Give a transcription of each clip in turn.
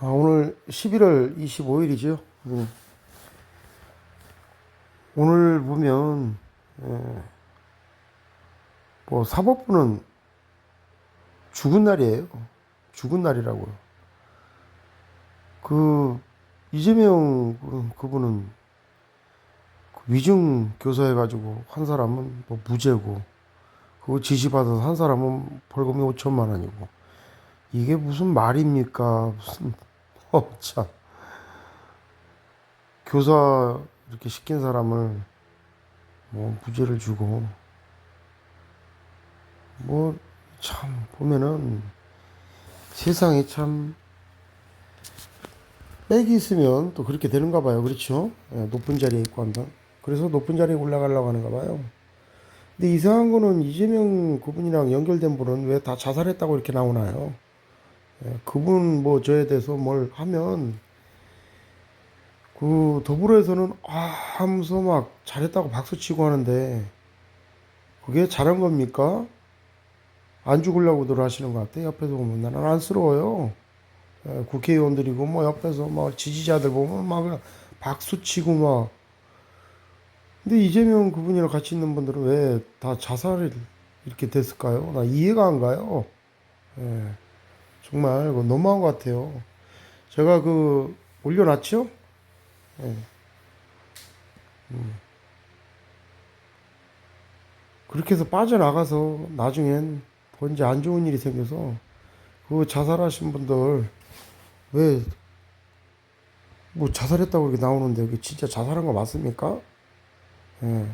아, 오늘 11월 25일이죠. 음. 오늘 보면 예, 뭐 사법부는 죽은 날이에요. 죽은 날이라고요. 그 이재명 그- 그분은 그 위증 교사해가지고 한 사람은 뭐 무죄고 그거 지시받아서 한 사람은 벌금이 5천만 원이고 이게 무슨 말입니까? 무슨 어, 참. 교사 이렇게 시킨 사람을 뭐 무죄를 주고 뭐 참 보면은 세상에 참 빽이 있으면 또 그렇게 되는가 봐요. 그렇죠? 예, 높은 자리에 있고 한다. 그래서 높은 자리에 올라가려고 하는가 봐요. 근데 이상한 거는 이재명 그분이랑 연결된 분은 왜 다 자살했다고 이렇게 나오나요? 예, 그분 뭐 저에 대해서 뭘 하면 그 더불어에서는 아 하면서 막 잘했다고 박수 치고 하는데 그게 잘한 겁니까? 안 죽으려고들 하시는 것 같아. 옆에서 보면 나는 안쓰러워요. 예, 국회의원들이고 뭐 옆에서 막 지지자들 보면 막 그냥 박수 치고 막 근데 이재명 그분이랑 같이 있는 분들은 왜 다 자살을 이렇게 됐을까요? 나 이해가 안 가요. 예. 정말 너무한 것 같아요. 제가 그 올려놨죠? 예. 음. 그렇게 해서 빠져나가서 나중엔 더 이제 안 좋은 일이 생겨서 그 자살하신 분들 왜 뭐 자살했다고 이렇게 나오는데 그게 진짜 자살한 거 맞습니까? 예.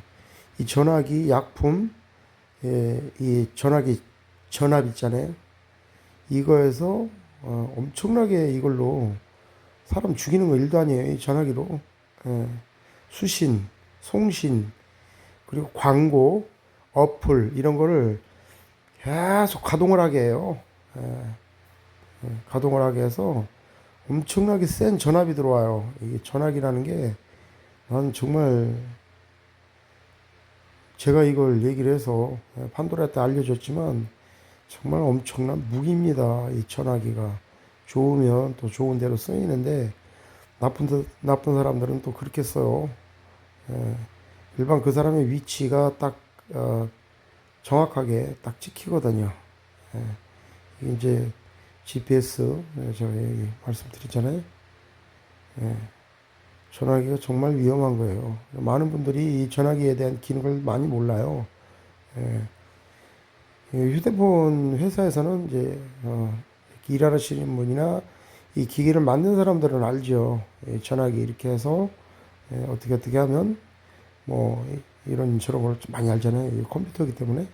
이 전화기 약품 예, 이 전화기 전압 있잖아요. 이거에서 어, 엄청나게 이걸로 사람 죽이는 거 일도 아니에요. 이 전화기로 예. 수신, 송신 그리고 광고, 어플 이런 거를 계속 가동을 하게 해요. 예. 예, 가동을 하게 해서 엄청나게 센 전압이 들어와요. 이게 전화기라는 게 난 정말 제가 이걸 얘기를 해서 예, 판도라한테 알려줬지만 정말 엄청난 무기입니다. 이 전화기가 좋으면 또 좋은 대로 쓰이는데 나쁜 사- 나쁜 사람들은 또 그렇게 써요. 예, 일반 그 사람의 위치가 딱 어, 정확하게 딱 찍히거든요. 예, 이제 GPS 예, 제가 말씀드렸잖아요. 예, 전화기가 정말 위험한 거예요. 많은 분들이 이 전화기에 대한 기능을 많이 몰라요. 예, 이 휴대폰 회사에서는 이제 어, 일하시는 분이나 이 기기를 만든 사람들은 알죠. 이 전화기 이렇게 해서 예, 어떻게 어떻게 하면 뭐 이- 이런 저런 걸좀 많이 알잖아요. 이 컴퓨터이기 때문에.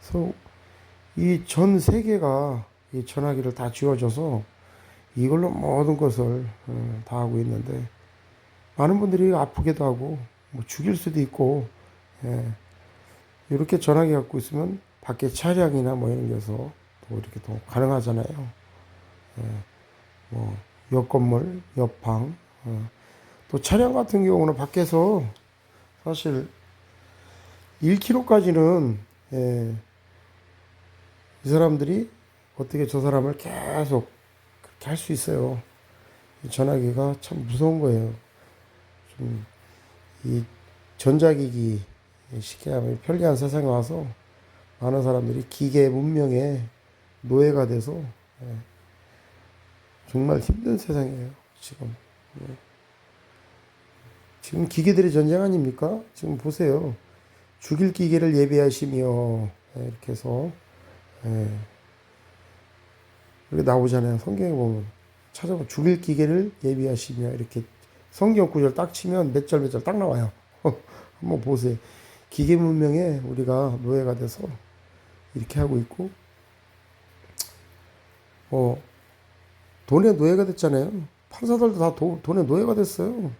그래서 이 전 세계가 이 전화기를 다 쥐어줘서 이걸로 모든 것을 어, 다 하고 있는데 많은 분들이 아프기도 하고 뭐 죽일 수도 있고 예, 이렇게 전화기 갖고 있으면 밖에 차량이나 뭐 이런 데서 또 이렇게 또 가능하잖아요. 예, 뭐, 옆 건물, 옆 방. 어. 또 차량 같은 경우는 밖에서 사실 1km까지는 예, 이 사람들이 어떻게 저 사람을 계속 그렇게 할 수 있어요. 이 전화기가 참 무서운 거예요. 좀 이 전자기기 쉽게 하면 편리한 세상에 와서 많은 사람들이 기계 문명의 노예가 돼서 예, 정말 힘든 세상이에요. 지금 예. 지금 기계들의 전쟁 아닙니까? 지금 보세요. 죽일 기계를 예비하시며 예, 이렇게 해서 예. 이렇게 나오잖아요. 성경에 보면 찾아보면 죽일 기계를 예비하시며 이렇게 성경 구절 딱 치면 몇 절 몇 절 딱 나와요. 한번 보세요. 기계 문명에 우리가 노예가 돼서 이렇게 하고 있고 어 돈의 노예가 됐잖아요. 판사들도 다 도, 돈의 노예가 됐어요.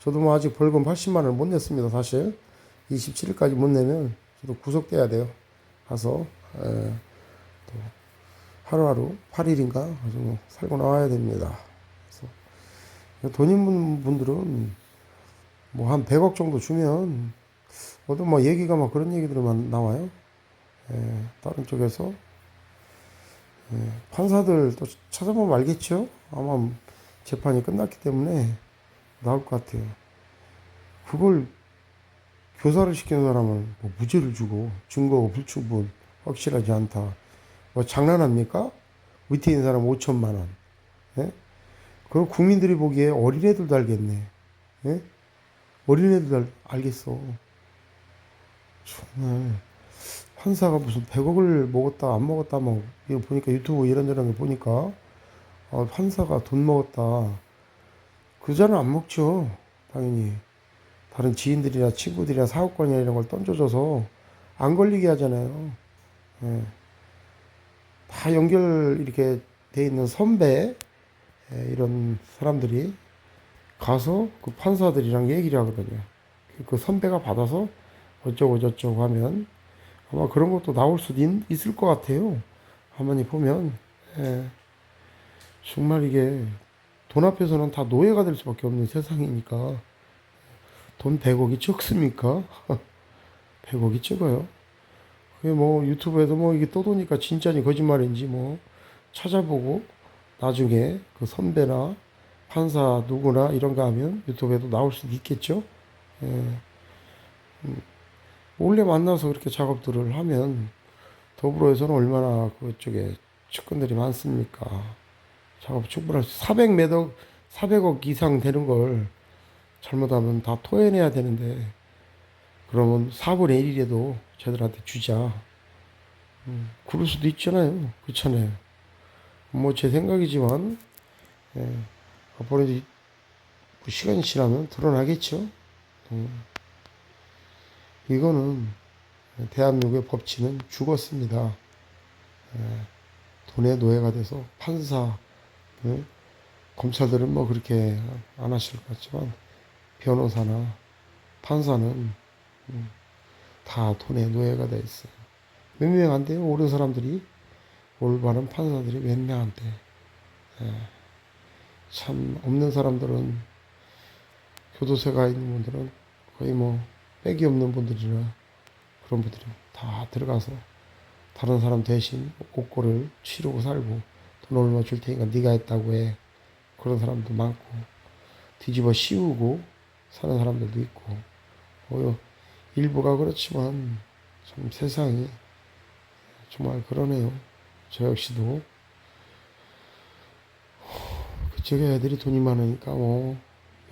저도 뭐 아직 벌금 80만 원을 못 냈습니다. 사실 27일까지 못 내면 저도 구속돼야 돼요. 가서 에, 또 하루하루 8일인가 가지고 살고 나와야 됩니다. 그래서 돈 있는 분들은 뭐 한 100억 정도 주면 어떤 뭐 얘기가 막 그런 얘기들만 나와요. 에, 다른 쪽에서 예, 판사들 또 찾아보면 알겠죠? 아마 재판이 끝났기 때문에 나올 것 같아요. 그걸 교사를 시키는 사람은 뭐 무죄를 주고 증거가 불충분 확실하지 않다. 뭐 장난합니까? 밑에 있는 사람 5천만 원. 예? 그럼 국민들이 보기에 어린애들도 알겠네. 예? 어린애들도 알, 알겠어. 정말 판사가 무슨 100억을 먹었다 안 먹었다 뭐 이거 보니까 유튜브 이런저런 거 보니까 어, 판사가 돈 먹었다. 그자는 안 먹죠. 당연히. 다른 지인들이나 친구들이나 사업권이나 이런 걸 던져줘서 안 걸리게 하잖아요. 예. 다 연결 이렇게 돼 있는 선배 예, 이런 사람들이 가서 그 판사들이랑 얘기를 하거든요. 그 선배가 받아서 어쩌고 저쩌고 하면 아마 그런 것도 나올 수도 있, 있을 것 같아요. 가만히 보면 예. 정말 이게 돈 앞에서는 다 노예가 될 수밖에 없는 세상이니까 돈 100억이 적습니까? 100억이 적어요. 그게 뭐 유튜브에서 뭐 이게 떠도니까 진짜인지 거짓말인지 뭐 찾아보고 나중에 그 선배나 판사 누구나 이런 거 하면 유튜브에도 나올 수도 있겠죠. 예. 음, 몰래 만나서 그렇게 작업들을 하면 더불어에서는 얼마나 그쪽에 측근들이 많습니까? 작업 충분할 수 400억 400억 이상 되는 걸 잘못하면 다 토해내야 되는데 그러면 4분의 1이라도 쟤들한테 주자. 음, 그럴 수도 있잖아요. 그렇잖아요. 뭐 제 생각이지만 예, 앞으로 시간이 지나면 드러나겠죠. 음, 이거는 대한민국의 법치는 죽었습니다. 예, 돈의 노예가 돼서 판사, 예, 검찰들은 뭐 그렇게 안 하실 것 같지만 변호사나 판사는 음, 다 돈의 노예가 돼 있어요. 몇 명 안 돼요? 옳은 사람들이 올바른 판사들이 몇 명 안 돼. 예. 참 없는 사람들은 교도소가 있는 분들은 거의 뭐 빽이 없는 분들이나 그런 분들이 다 들어가서 다른 사람 대신 옥고를 치르고 살고 돈 얼마 줄 테니까 네가 했다고 해. 그런 사람도 많고 뒤집어 씌우고 사는 사람들도 있고. 어, 일부가 그렇지만 참 세상이 정말 그러네요. 저 역시도. 그쪽에 애들이 돈이 많으니까 뭐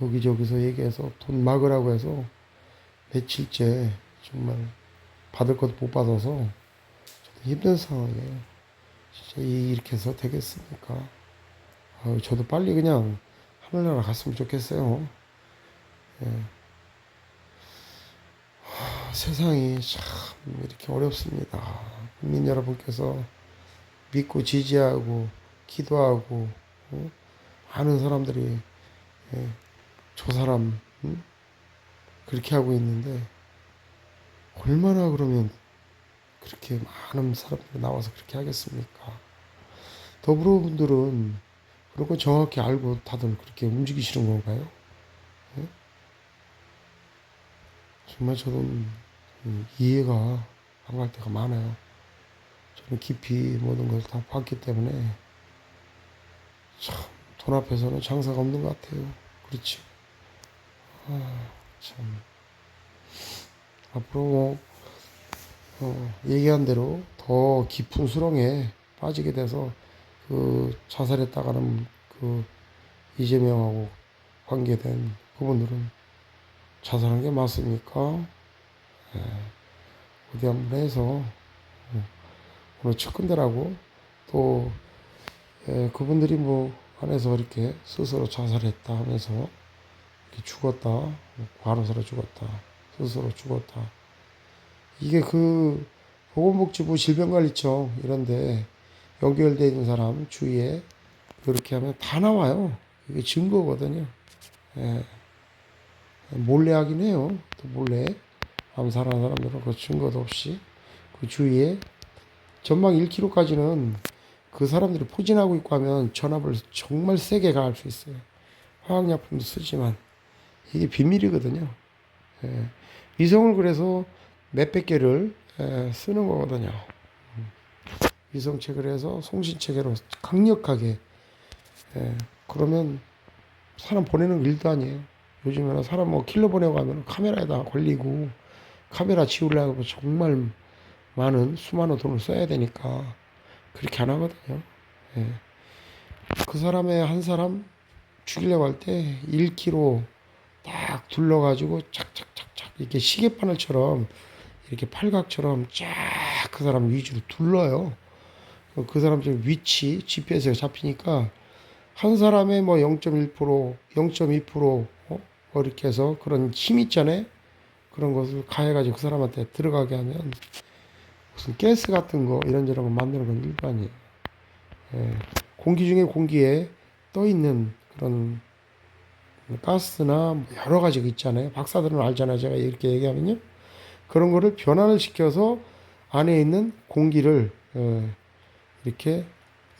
여기저기서 얘기해서 돈 막으라고 해서 며칠째 정말 받을 것도 못 받아서 저도 힘든 상황이에요. 진짜 이렇게 해서 되겠습니까? 아유, 저도 빨리 그냥 하늘나라 갔으면 좋겠어요. 예. 하, 세상이 참 이렇게 어렵습니다. 국민 여러분께서 믿고 지지하고 기도하고 어? 많은 사람들이 예, 저 사람 음? 그렇게 하고 있는데 얼마나 그러면 그렇게 많은 사람들이 나와서 그렇게 하겠습니까? 더불어 분들은 그런 거 정확히 알고 다들 그렇게 움직이시는 건가요? 예? 정말 저는 음, 이해가 안 갈 때가 많아요. 저는 깊이 모든 걸 다 봤기 때문에 참 돈 앞에서는 장사가 없는 것 같아요. 그렇지. 아, 참. 앞으로 뭐, 어, 얘기한 대로 더 깊은 수렁에 빠지게 돼서 그 자살했다가는 그 이재명하고 관계된 그분들은 자살한 게 맞습니까? 예, 어디 한번 해서 어, 오늘 측근들하고 또 예, 그분들이 뭐 안에서 이렇게 스스로 자살했다 하면서 죽었다. 과로사로 죽었다. 스스로 죽었다. 이게 그 보건복지부 질병관리청 이런데 연결되어 있는 사람 주위에 이렇게 하면 다 나와요. 이게 증거거든요. 예. 몰래 하긴 해요. 또 몰래 암살하는 사람들은 그 증거도 없이 그 주위에 전망 1km까지는 그 사람들이 포진하고 있고 하면 전압을 정말 세게 가할 수 있어요. 화학약품도 쓰지만 이게 비밀이거든요. 예. 위성을 그래서 몇백 개를 예, 쓰는 거거든요. 위성 체계로 송신 체계로 강력하게 예, 그러면 사람 보내는 일도 아니에요. 요즘에는 사람 뭐 킬러 보내고 가면 카메라에다 걸리고 카메라 지우려고 정말 많은 수많은 돈을 써야 되니까 그렇게 안 하거든요. 예. 그 사람의 한 사람 죽이려고 할 때 1km 딱 둘러가지고 착착착착 이렇게 시계바늘처럼 이렇게 팔각처럼 쫙 그 사람 위주로 둘러요. 그 사람 지금 위치 GPS에 잡히니까 한 사람의 뭐 0.1%, 0.2% 어? 뭐 이렇게 해서 그런 힘 있잖아요. 그런 것을 가해가지고 그 사람한테 들어가게 하면 무슨 가스 같은 거 이런저런 거 만드는 건 일반이에요. 예. 공기 중에 공기에 떠 있는 그런 가스나 뭐 여러 가지가 있잖아요. 박사들은 알잖아요. 제가 이렇게 얘기하면요. 그런 거를 변화를 시켜서 안에 있는 공기를 어, 이렇게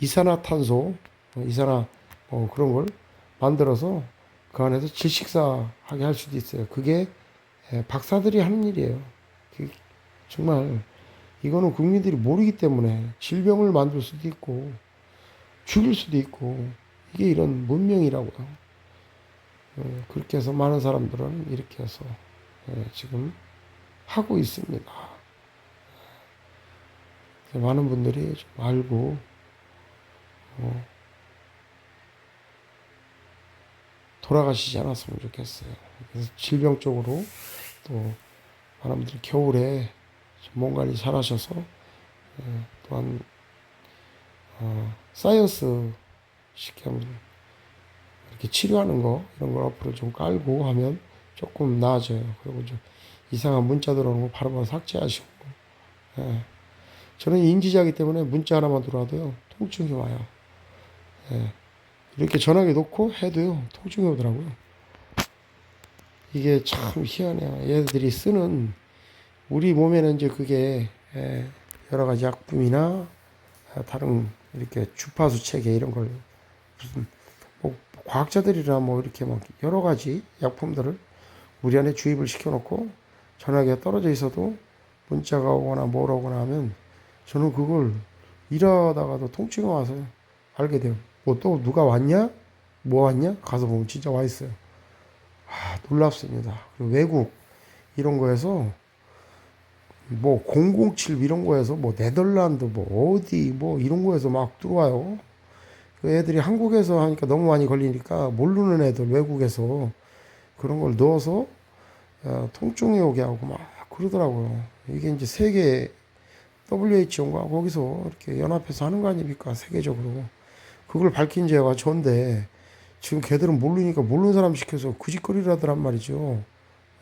이산화탄소, 어, 이산화 뭐 그런 걸 만들어서 그 안에서 질식사하게 할 수도 있어요. 그게 예, 박사들이 하는 일이에요. 그 정말 이거는 국민들이 모르기 때문에 질병을 만들 수도 있고 죽일 수도 있고 이게 이런 문명이라고요. 어, 그렇게 해서 많은 사람들은 이렇게 해서 예, 지금 하고 있습니다. 예, 많은 분들이 좀 알고 어, 돌아가시지 않았으면 좋겠어요. 그래서 질병 쪽으로 또 많은 분들이 겨울에 좀몸 관리 잘 하셔서 예, 또한 어, 사이언스 쉽게 하면 이렇게 치료하는 거 이런 걸 앞으로 좀 깔고 하면 조금 나아져요. 그리고 좀 이상한 문자 들어오는 거 바로바로 삭제하시고 예. 저는 인지자이기 때문에 문자 하나만 들어와도요 통증이 와요. 예. 이렇게 전화기 놓고 해도요 통증이 오더라고요. 이게 참 희한해요. 얘들이 쓰는 우리 몸에는 이제 그게 예, 여러 가지 약품이나 다른 이렇게 주파수 체계 이런 걸 무슨 뭐 과학자들이나 뭐 이렇게 막 여러 가지 약품들을 우리 안에 주입을 시켜놓고 전화기가 떨어져 있어도 문자가 오거나 뭘 오거나 하면 저는 그걸 일하다가도 통증이 와서 알게 돼요. 뭐 또 누가 왔냐? 뭐 왔냐? 가서 보면 진짜 와 있어요. 아, 놀랍습니다. 그리고 외국 이런 거에서 뭐 007 이런 거에서 뭐 네덜란드 뭐 어디 뭐 이런 거에서 막 들어와요. 그 애들이 한국에서 하니까 너무 많이 걸리니까 모르는 애들 외국에서 그런 걸 넣어서 어, 통증이 오게 하고 막 그러더라고요. 이게 이제 세계 WHO인가 거기서 이렇게 연합해서 하는 거 아닙니까 세계적으로 그걸 밝힌 죄가 전데 지금 걔들은 모르니까 모르는 사람 시켜서 그 짓거리라더란 말이죠.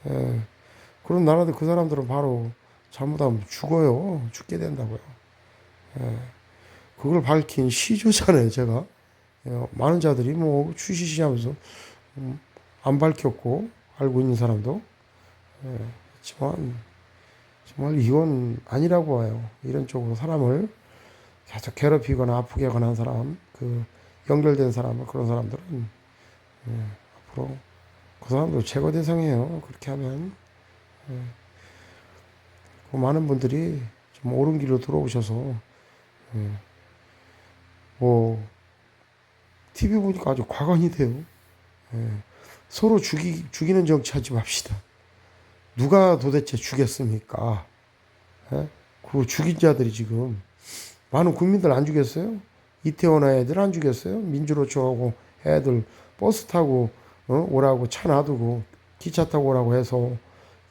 예. 그런 나라들 그 사람들은 바로 잘못하면 죽어요. 죽게 된다고요. 예. 그걸 밝힌 시조잖아요, 제가. 예. 많은 자들이 뭐 추시시 하면서 음, 안 밝혔고 알고 있는 사람도 예. 그렇지만 정말 이건 아니라고 봐요. 이런 쪽으로 사람을 계속 괴롭히거나 아프게 하거나 한 사람, 그 연결된 사람, 그런 사람들은 예, 앞으로 그 사람도 제거 대상이에요. 그렇게 하면 예. 그 많은 분들이 좀 옳은 길로 들어오셔서 예. 뭐 TV 보니까 아주 과관이 돼요. 예. 서로 죽이 죽이는 정치 하지 맙시다. 누가 도대체 죽였습니까? 예? 그 죽인 자들이 지금 많은 국민들 안 죽였어요? 이태원 애들 안 죽였어요? 민주노총하고 애들 버스 타고 어? 오라고 차 놔두고 기차 타고 오라고 해서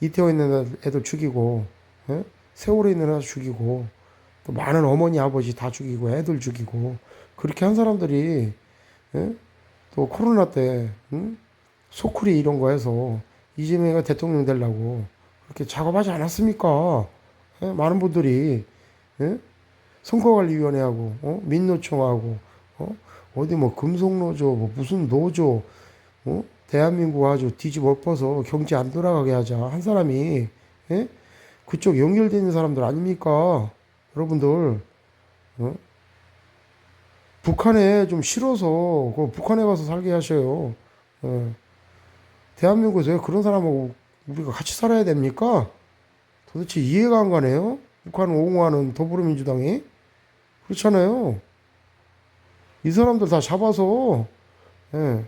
이태원 있는 애들 죽이고 예? 세월에 있는 애들 죽이고 또 많은 어머니 아버지 다 죽이고 애들 죽이고 그렇게 한 사람들이 예? 또 코로나 때 응? 소쿠리 이런 거 해서 이재명이가 대통령 되려고 그렇게 작업하지 않았습니까? 예? 많은 분들이 예? 선거관리위원회하고 어? 민노총하고 어? 어디 뭐 금속노조 뭐 무슨 노조 어? 대한민국 아주 뒤집어 엎어서 경제 안 돌아가게 하자 한 사람이 예? 그쪽 연결되어 있는 사람들 아닙니까? 여러분들 어? 북한에 좀 싫어서 그 북한에 가서 살게 하셔요. 예. 대한민국에서 왜 그런 사람하고 우리가 같이 살아야 됩니까? 도대체 이해가 안 가네요. 북한을 옹호하는 더불어민주당이 그렇잖아요. 이 사람들 다 잡아서, 예.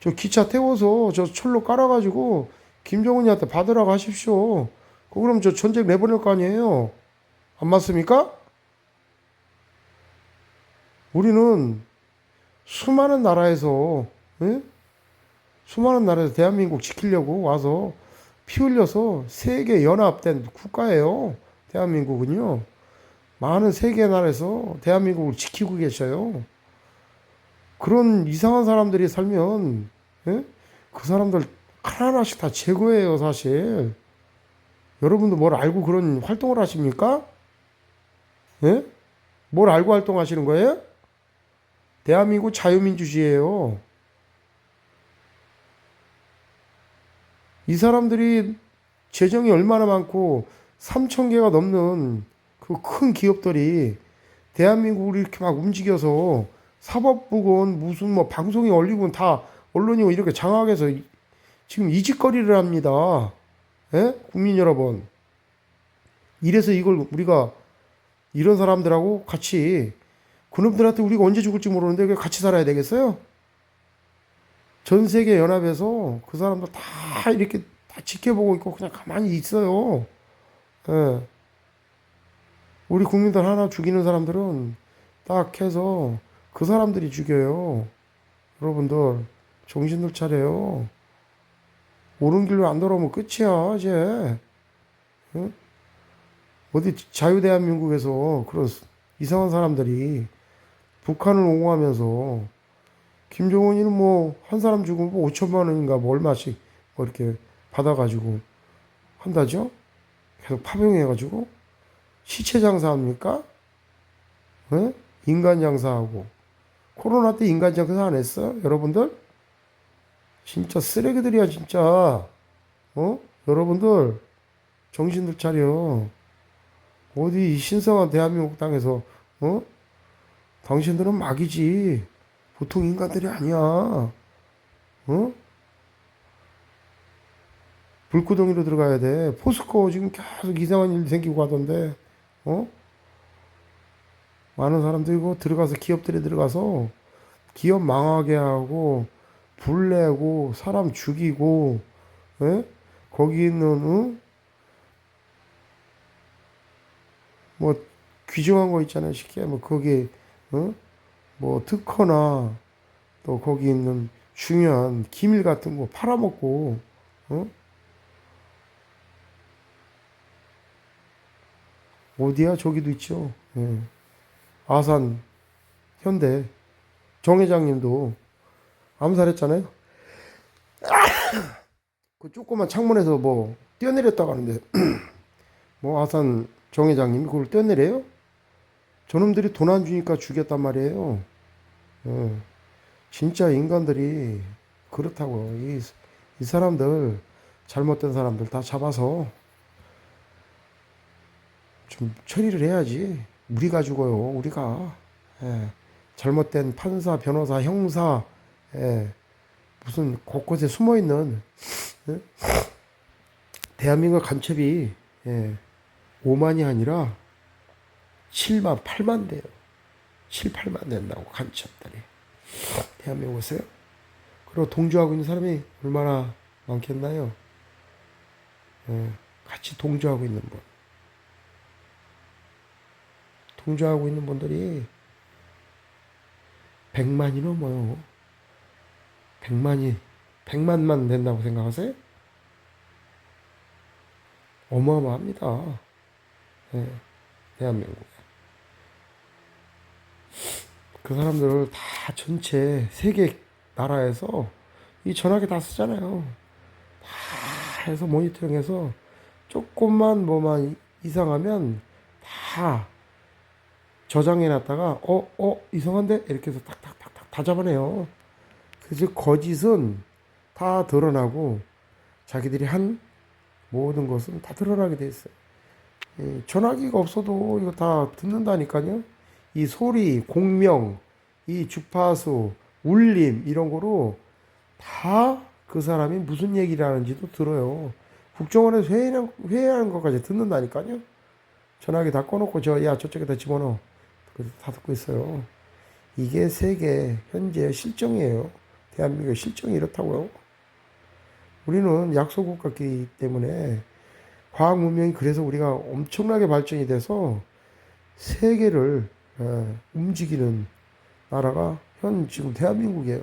저 기차 태워서 저 철로 깔아가지고 김정은이한테 받으라고 하십시오. 그 그럼 저 전쟁 내보낼 거 아니에요. 안 맞습니까? 우리는 수많은 나라에서, 예? 수많은 나라에서 대한민국 지키려고 와서 피 흘려서 세계 연합된 국가예요. 대한민국은요. 많은 세계 나라에서 대한민국을 지키고 계셔요. 그런 이상한 사람들이 살면 예? 그 사람들 하나하나씩 다 제거해요, 사실. 여러분도 뭘 알고 그런 활동을 하십니까? 예? 뭘 알고 활동하시는 거예요? 대한민국 자유민주주의예요. 이 사람들이 재정이 얼마나 많고 3천 개가 넘는 그 큰 기업들이 대한민국을 이렇게 막 움직여서 사법부건 무슨 뭐 방송이 올리고 다 언론이 이렇게 장악해서 이- 지금 이짓거리를 합니다. 예? 국민 여러분. 이래서 이걸 우리가 이런 사람들하고 같이 그놈들한테 우리가 언제 죽을지 모르는데 왜 같이 살아야 되겠어요? 전 세계 연합에서 그 사람들 다 이렇게 다 지켜보고 있고 그냥 가만히 있어요. 예. 우리 국민들 하나 죽이는 사람들은 딱 해서 그 사람들이 죽여요. 여러분들 정신들 차려요. 옳은 길로 안 돌아오면 끝이야 이제. 응? 어디 자유 대한민국에서 그런 이상한 사람들이 북한을 옹호하면서 김정은이는 뭐 한 사람 죽으면 뭐 5천만 원인가 뭐 얼마씩 뭐 이렇게 받아가지고 한다죠? 계속 파병해가지고 시체 장사합니까? 예? 인간 장사하고 코로나 때 인간 장사 안 했어? 여러분들? 진짜 쓰레기들이야 진짜 어? 여러분들 정신들 차려 어디 이 신성한 대한민국 땅에서 어? 당신들은 막이지 보통 인간들이 아니야 어? 불구덩이로 들어가야 돼 포스코 지금 계속 이상한 일 생기고 하던데 어? 많은 사람들이 그 들어가서 기업들이 들어가서 기업 망하게 하고 불 내고 사람 죽이고 예? 거기 있는 응? 뭐 귀중한 거 있잖아요 쉽게 뭐 거기 어? 뭐 특허나 또 거기 있는 중요한 기밀 같은 거 팔아먹고 어? 어디야 저기도 있죠 예. 아산 현대 정 회장님도 암살했잖아요. 그 조그만 창문에서 뭐 뛰어내렸다고 하는데 뭐 아산 정 회장님이 그걸 뛰어내려요? 저놈들이 돈 안 주니까 죽였단 말이에요. 예. 진짜 인간들이 그렇다고 이, 이 사람들 잘못된 사람들 다 잡아서 좀 처리를 해야지. 우리가 죽어요. 우리가 예. 잘못된 판사, 변호사, 형사, 예. 무슨 곳곳에 숨어 있는 예? 대한민국 간첩이 예. 5만이 아니라 7만, 8만 돼요. 7, 8만 된다고 간첩들이 대한민국에서요. 그리고 동조하고 있는 사람이 얼마나 많겠나요? 예. 같이 동조하고 있는 분. 동조하고 있는 분들이 100만이 넘어요. 100만이, 100만만 된다고 생각하세요? 어마어마합니다. 예, 대한민국에. 그 사람들을 다 전체 세계 나라에서 이 전화기 다 쓰잖아요. 다 해서 모니터링해서 조금만 뭐만 이상하면 다 저장해놨다가 어, 어, 이상한데? 이렇게 해서 탁탁탁탁 다 잡아내요. 그래서 거짓은 다 드러나고 자기들이 한 모든 것은 다 드러나게 돼 있어요. 이 전화기가 없어도 이거 다 듣는다니까요. 이 소리, 공명, 이 주파수, 울림 이런 거로 다 그 사람이 무슨 얘기를 하는지도 들어요. 국정원에서 회의하는, 회의하는 것까지 듣는다니까요. 전화기 다 꺼놓고 저, 야, 저쪽에다 집어넣어. 다 듣고 있어요. 이게 세계 현재 실정이에요. 대한민국의 실정이 이렇다고요. 우리는 약소국가이기 때문에 과학 문명이 그래서 우리가 엄청나게 발전이 돼서 세계를 예, 움직이는 나라가 현 지금 대한민국이에요.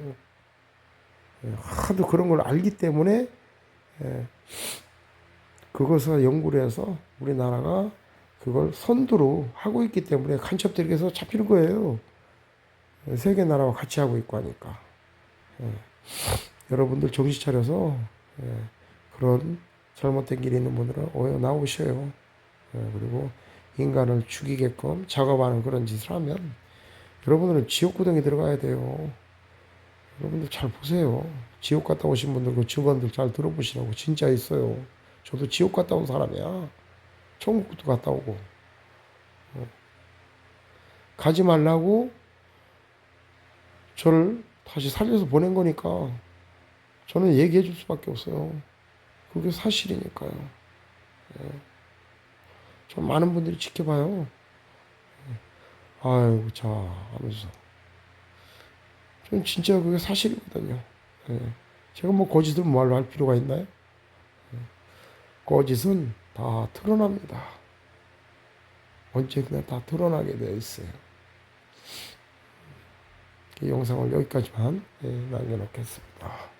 예, 하도 그런 걸 알기 때문에 예, 그것을 연구를 해서 우리나라가 그걸 선두로 하고 있기 때문에 간첩들에게서 잡히는 거예요. 예, 세계 나라와 같이 하고 있고 하니까. 예, 여러분들 정신 차려서 예, 그런 잘못된 길에 있는 분들은 오해 나오셔요. 예, 그리고 인간을 죽이게끔 작업하는 그런 짓을 하면 여러분들은 지옥 구덩이 들어가야 돼요. 여러분들 잘 보세요. 지옥 갔다 오신 분들 그 증언들 잘 들어보시라고 진짜 있어요. 저도 지옥 갔다 온 사람이야. 천국도 갔다 오고 어. 가지 말라고 저를 다시 살려서 보낸 거니까 저는 얘기해 줄 수밖에 없어요. 그게 사실이니까요. 예. 좀 많은 분들이 지켜봐요. 예. 아이고 자 하면서 전 진짜 그게 사실이거든요. 예. 제가 뭐 거짓을 말로 할 필요가 있나요? 예. 거짓은 다 드러납니다. 언제나 다 드러나게 되어 있어요. 이 영상을 여기까지만 예, 남겨놓겠습니다.